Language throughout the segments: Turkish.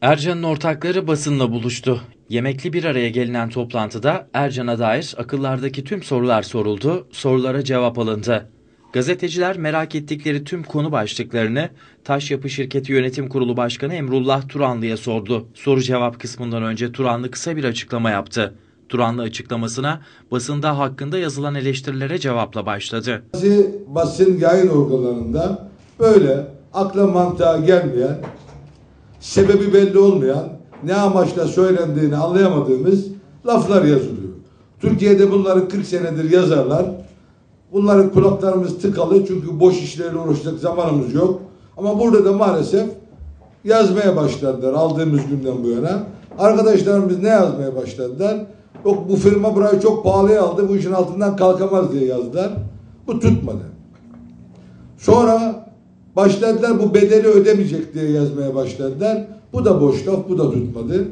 Ercan'ın ortakları basınla buluştu. Yemekli bir araya gelinen toplantıda Ercan'a dair akıllardaki tüm sorular soruldu, sorulara cevap alındı. Gazeteciler merak ettikleri tüm konu başlıklarını Taş Yapı Şirketi Yönetim Kurulu Başkanı Emrullah Turanlı'ya sordu. Soru cevap kısmından önce Turanlı kısa bir açıklama yaptı. Turanlı açıklamasına basında hakkında yazılan eleştirilere cevapla başladı. Bazı basın yayın organlarında böyle akla mantığa gelmeyen, sebebi belli olmayan, ne amaçla söylendiğini anlayamadığımız laflar yazılıyor. Türkiye'de bunları 40 senedir yazarlar. Bunların kulaklarımız tıkalı çünkü boş işlerle uğraşacak zamanımız yok. Ama burada da maalesef yazmaya başladılar aldığımız günden bu yana. Arkadaşlarımız ne yazmaya başladılar? Yok bu firma burayı çok pahalıya aldı bu işin altından kalkamaz diye yazdılar. Bu tutmadı. Sonra başladılar bu bedeli ödemeyecek diye yazmaya başladılar. Bu da boş laf, bu da tutmadı.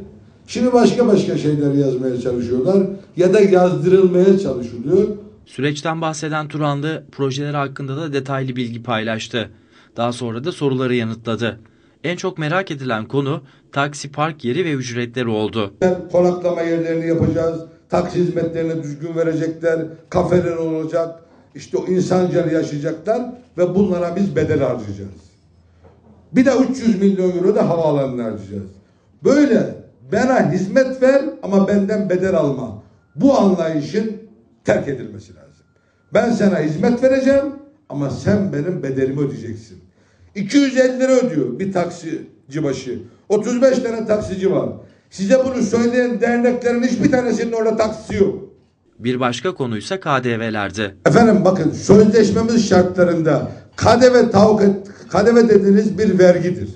Şimdi başka başka şeyler yazmaya çalışıyorlar ya da yazdırılmaya çalışılıyor. Süreçten bahseden Turanlı projeler hakkında da detaylı bilgi paylaştı. Daha sonra da soruları yanıtladı. En çok merak edilen konu taksi park yeri ve ücretleri oldu. Konaklama yerlerini yapacağız. Taksi hizmetlerini düzgün verecekler. Kafeler olacak. İşte o insanca yaşayacaklar ve bunlara biz bedel harcayacağız. Bir de 300 milyon euro da havaalanına harcayacağız. Böyle bana hizmet ver ama benden bedel alma. Bu anlayışın terk edilmesi lazım. Ben sana hizmet vereceğim ama sen benim bedelimi ödeyeceksin. 250 lira ödüyor bir taksici başı. 35 tane taksici var. Size bunu söyleyen derneklerin hiçbir tanesinin orada taksisi yok. Bir başka konuysa KDV'lerdi. Efendim bakın sözleşmemiz şartlarında KDV tavuk KDV dediğiniz bir vergidir.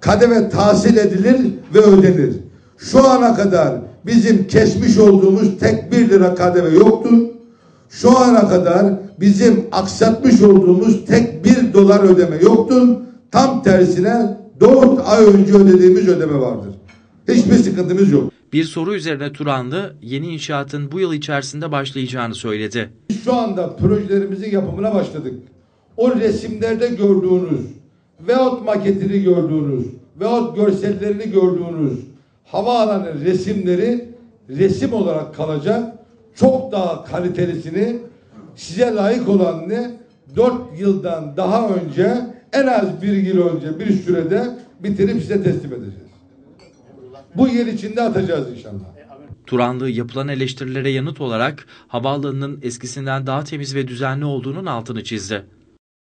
KDV tahsil edilir ve ödenir. Şu ana kadar bizim kesmiş olduğumuz tek bir lira KDV yoktur. Şu ana kadar bizim aksatmış olduğumuz tek bir dolar ödeme yoktur. Tam tersine dört ay önce ödediğimiz ödeme vardır. Hiçbir sıkıntımız yok. Bir soru üzerine Turanlı yeni inşaatın bu yıl içerisinde başlayacağını söyledi. Şu anda projelerimizin yapımına başladık. O resimlerde gördüğünüz veyahut maketini gördüğünüz veyahut görsellerini gördüğünüz havaalanı resimleri resim olarak kalacak. Çok daha kalitelisini size layık olanını 4 yıldan daha önce en az bir yıl önce bir sürede bitirip size teslim edeceğiz. Bu yıl içinde atacağız inşallah. Turanlı yapılan eleştirilere yanıt olarak havaalanının eskisinden daha temiz ve düzenli olduğunun altını çizdi.